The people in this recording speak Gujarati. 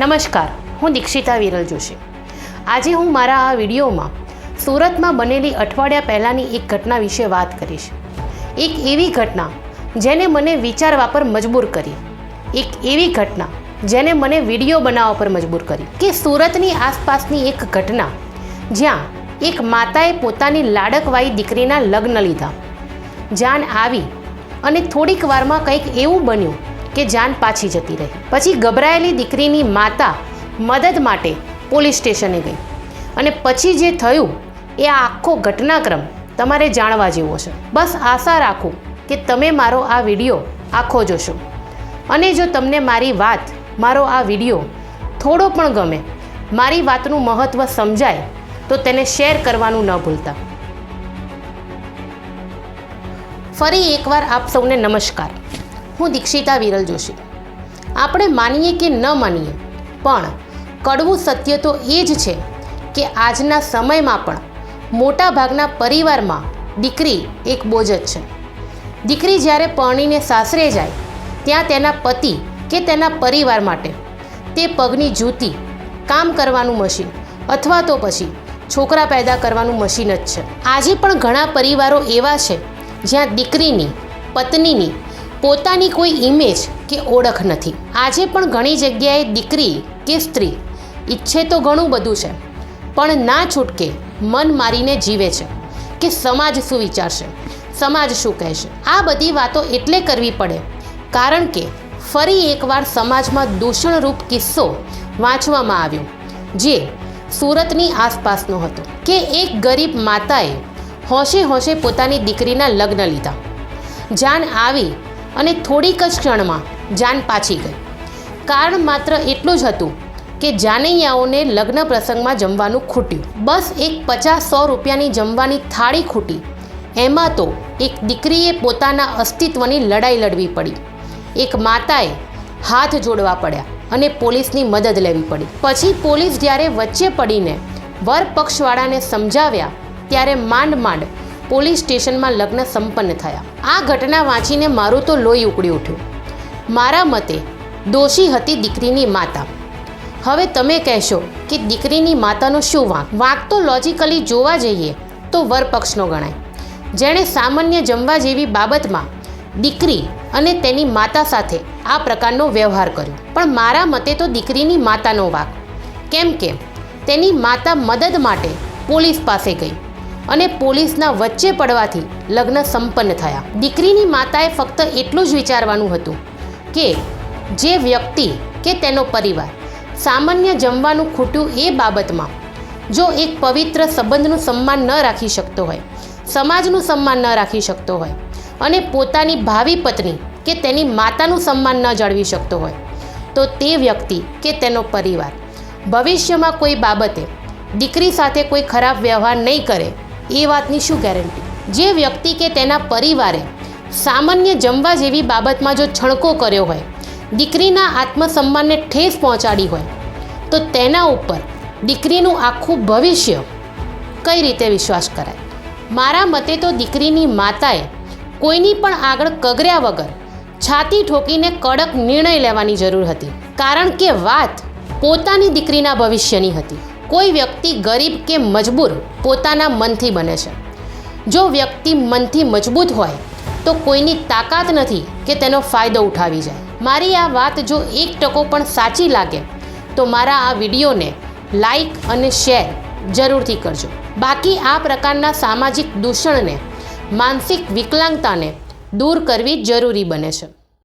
નમસ્કાર, હું દીક્ષિતા વિરલ જોશી. આજે હું મારા આ વિડીયોમાં સુરતમાં બનેલી અઠવાડિયા પહેલાંની એક ઘટના વિશે વાત કરીશ. એક એવી ઘટના જેને મને વિચારવા પર મજબૂર કરી. એક એવી ઘટના જેને મને વીડિયો બનાવવા પર મજબૂર કરી કે સુરતની આસપાસની એક ઘટના જ્યાં એક માતાએ પોતાની લાડકવાઈ દીકરીના લગ્ન લીધા. જાન આવી અને થોડીક વારમાં કંઈક એવું બન્યું કે જાન પાછી જતી રહી. પછી ગભરાયેલી દીકરીની માતા મદદ માટે પોલીસ સ્ટેશને ગઈ. અને પછી જે થયું, એ આખો ઘટનાક્રમ તમારે જાણવા જેવો છે. બસ આશા રાખું કે તમે મારો આ વીડિયો આખો જોશો. અને જો તમને મારી વાત, મારો આ વીડિયો થોડો પણ ગમે, મારી વાતનું મહત્ત્વ સમજાય, તો તેને શેર કરવાનું ન ભૂલતા. ફરી એકવાર આપ સૌને નમસ્કાર. હું દીક્ષિતા વિરલ જોશી. આપણે માનીએ કે ન માનીએ, પણ કડવું સત્ય તો એ જ છે કે આજના સમયમાં પણ મોટાભાગના પરિવારમાં દીકરી એક બોજ જ છે. દીકરી જ્યારે પરણીને સાસરે જાય, ત્યાં તેના પતિ કે તેના પરિવાર માટે તે પગની જૂતી, કામ કરવાનું મશીન અથવા તો પછી છોકરા પેદા કરવાનું મશીન જ છે. આજે પણ ઘણા પરિવારો એવા છે જ્યાં દીકરીની, પત્નીની પોતાની કોઈ ઇમેજ કે ઓળખ નથી. આજે પણ ઘણી જગ્યાએ દીકરી કે સ્ત્રી ઈચ્છે તો ઘણું બધું છે, પણ ના છૂટકે મન મારીને જીવે છે કે સમાજ શું વિચારશે, સમાજ શું કહેશે. આ બધી વાતો એટલે કરવી પડે, કારણ કે ફરી એકવાર સમાજમાં દૂષણરૂપ કિસ્સો વાંચવામાં આવ્યો, જે સુરતની આસપાસનો હતો, કે એક ગરીબ માતાએ હોશે હોશે પોતાની દીકરીના લગ્ન લીધા. જાન આવી અને થોડીક જ ક્ષણમાં જાન પાછી ગઈ. કારણ માત્ર એટલું જ હતું કે જાનૈયાઓને લગ્ન પ્રસંગમાં જમવાનું ખૂટ્યું. બસ એક પચાસ સો રૂપિયાની જમવાની થાળી ખૂટી. એમાં તો એક દીકરીએ પોતાના અસ્તિત્વની લડાઈ લડવી પડી. એક માતાએ હાથ જોડવા પડ્યા અને પોલીસની મદદ લેવી પડી. પછી પોલીસ જ્યારે વચ્ચે પડીને વરપક્ષવાળાને સમજાવ્યા, ત્યારે માંડ માંડ પોલીસ સ્ટેશનમાં લગ્ન સંપન્ન થયા. આ ઘટના વાંચીને મારું તો લોહી ઉકળી ઉઠ્યું. મારા મતે, દોષી હતી દીકરીની માતા. હવે તમે કહેશો કે દીકરીની માતાનો શું વાંક? વાંક તો લોજિકલી જોવા જઈએ તો વરપક્ષનો ગણાય. જેણે સામાન્ય જમવા જેવી બાબતમાં દીકરી અને તેની માતા સાથે આ પ્રકારનો વ્યવહાર કર્યો. પણ મારા મતે તો દીકરીની માતાનો વાંક. કેમ કે તેની માતા મદદ માટે પોલીસ પાસે ગઈ. અને પોલીસના વચ્ચે પડવાથી લગ્ન સંપન્ન થયા. દીકરીની માતાએ ફક્ત એટલું જ વિચારવાનું હતું કે જે વ્યક્તિ કે તેનો પરિવાર સામાન્ય જમવાનું ખૂટ્યું એ બાબતમાં જો એક પવિત્ર સંબંધનું સન્માન ન રાખી શકતો હોય, સમાજનું સન્માન ન રાખી શકતો હોય અને પોતાની ભાવિ પત્ની કે તેની માતાનું સન્માન ન જાળવી શકતો હોય, તો તે વ્યક્તિ કે તેનો પરિવાર ભવિષ્યમાં કોઈ બાબતે દીકરી સાથે કોઈ ખરાબ વ્યવહાર નહીં કરે એ વાતની શું ગેરંટી જે વ્યક્તિ કે તેના પરિવારે સામાન્ય જમવા જેવી બાબતમાં જો છણકો કર્યો હોય, દીકરીના આત્મસન્માનને ઠેસ પહોંચાડી હોય, તો તેના ઉપર દીકરીનું આખું ભવિષ્ય કઈ રીતે વિશ્વાસ કરાય? મારા મતે તો દીકરીની માતાએ કોઈની પણ આગળ કગર્યા વગર છાતી ઠોકીને કડક નિર્ણય લેવાની જરૂર હતી. કારણ કે વાત પોતાની દીકરીના ભવિષ્યની હતી. કોઈ વ્યક્તિ ગરીબ કે મજબૂર પોતાના મનથી બને છે. જો વ્યક્તિ મનથી મજબૂત હોય, તો કોઈની તાકાત નથી કે તેનો ફાયદો ઉઠાવી જાય. મારી આ વાત જો એક ટકો પણ સાચી લાગે, તો મારા આ વિડીયોને લાઈક અને શેર જરૂરથી કરજો. બાકી આ પ્રકારના સામાજિક દૂષણને, માનસિક વિકલાંગતાને દૂર કરવી જરૂરી બને છે.